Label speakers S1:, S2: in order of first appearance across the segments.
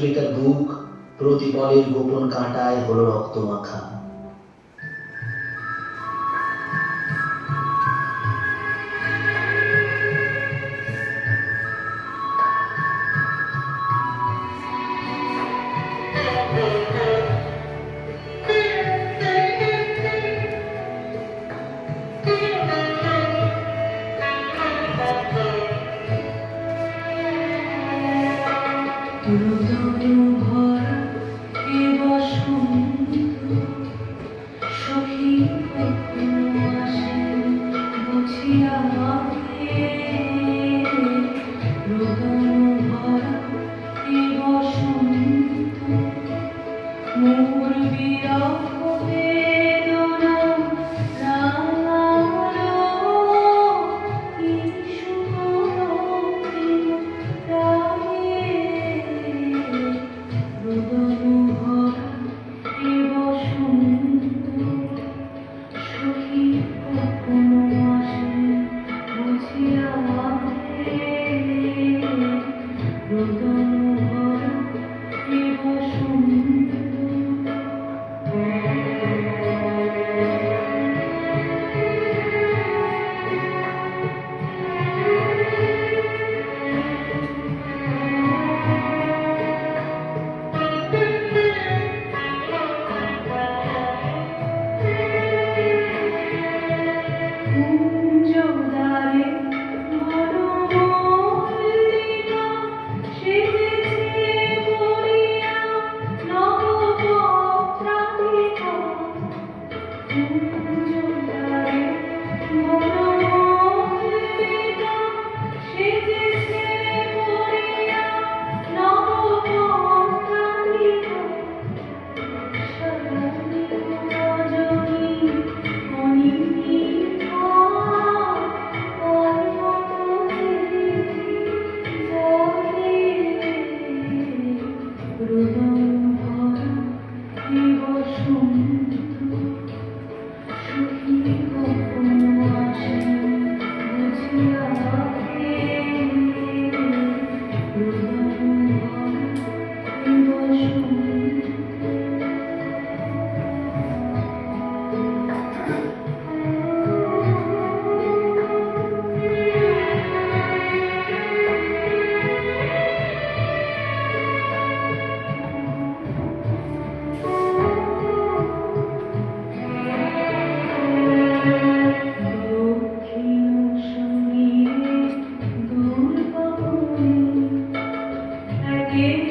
S1: সুচরিতার বুক প্রতিপলের গোপন কাঁটায় হল রক্ত মাখা Thank you.
S2: You. don't know Thank you. You.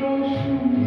S2: posso